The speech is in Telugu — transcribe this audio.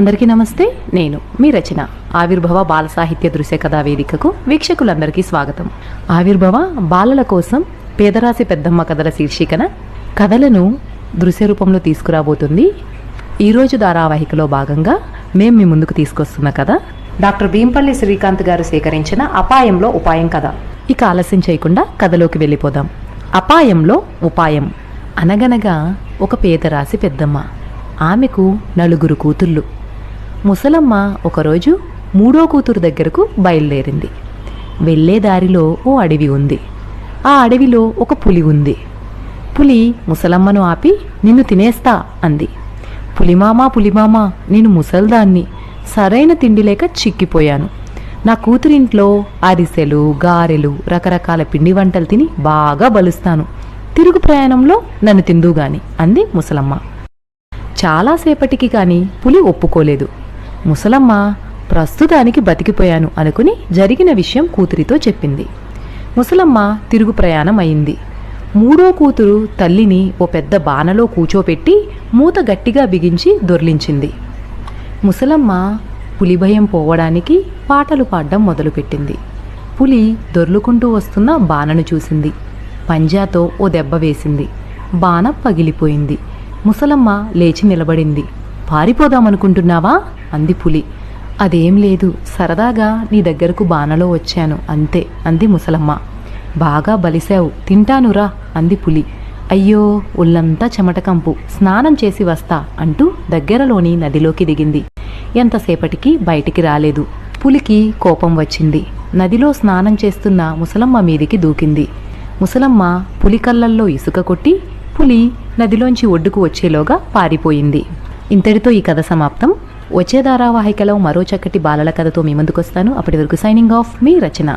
అందరికీ నమస్తే. నేను మీ రచన ఆవిర్భవ బాల సాహిత్య దృశ్య కథా వేదికకు వీక్షకులందరికీ స్వాగతం. ఆవిర్భవ బాలల కోసం పేదరాశి పెద్దమ్మ కథల శీర్షికన కథలను దృశ్య రూపంలో తీసుకురాబోతుంది. ఈరోజు ధారావాహికలో భాగంగా మేము మీ ముందుకు తీసుకొస్తున్న కథ డాక్టర్ భీంపల్లి శ్రీకాంత్ గారు సేకరించిన అపాయంలో ఉపాయం కథ. ఇక ఆలస్యం చేయకుండా కథలోకి వెళ్ళిపోదాం. అపాయంలో ఉపాయం అనగనగా ఒక పేదరాశి పెద్దమ్మ. ఆమెకు నలుగురు కూతుళ్ళు. ముసలమ్మ ఒకరోజు మూడో కూతురు దగ్గరకు బయలుదేరింది. వెళ్ళే దారిలో ఓ అడవి ఉంది. ఆ అడవిలో ఒక పులి ఉంది. పులి ముసలమ్మను ఆపి నిన్ను తినేస్తా అంది. పులిమామా పులిమామా నేను ముసల్దాన్ని. సరైన తిండి లేక చిక్కిపోయాను. నా కూతురింట్లో అరిసెలు గారెలు రకరకాల పిండి వంటలు తిని బాగా బలుస్తాను. తిరుగు ప్రయాణంలో నన్ను తిందుగాని అంది ముసలమ్మ. చాలాసేపటికి కానీ పులి ఒప్పుకోలేదు. ముసలమ్మ ప్రస్తుతానికి బతికిపోయాను అనుకుని జరిగిన విషయం కూతురితో చెప్పింది. ముసలమ్మ తిరుగు ప్రయాణం అయింది. మూడో కూతురు తల్లిని ఓ పెద్ద బాణలో కూచోపెట్టి మూత గట్టిగా బిగించి దొర్లించింది. ముసలమ్మ పులి భయం పోవడానికి పాటలు పాడడం మొదలుపెట్టింది. పులి దొర్లుకుంటూ వస్తున్న బాణను చూసింది. పంజాతో ఓ దెబ్బ వేసింది. బాణ పగిలిపోయింది. ముసలమ్మ లేచి నిలబడింది. పారిపోదామనుకుంటున్నావా? అంది పులి. అదేం లేదు సరదాగా నీ దగ్గరకు బాణలో వచ్చాను అంతే అంది ముసలమ్మ. బాగా బలిశావు తింటానురా అంది పులి. అయ్యో ఒళ్ళంతా చెమటకంపు స్నానం చేసి వస్తా అంటూ దగ్గరలోని నదిలోకి దిగింది. ఎంతసేపటికి బయటికి రాలేదు. పులికి కోపం వచ్చింది. నదిలో స్నానం చేస్తున్న ముసలమ్మ మీదికి దూకింది. ముసలమ్మ పులి కళ్ళల్లో ఇసుక కొట్టి పులి నదిలోంచి ఒడ్డుకు వచ్చేలోగా పారిపోయింది. ఇంతటితో ఈ కథ సమాప్తం. వచ్చే ధారావాహికలో మరో చక్కటి బాలల కథతో మీ ముందుకొస్తాను. అప్పటి వరకు సైనింగ్ ఆఫ్ మీ రచన.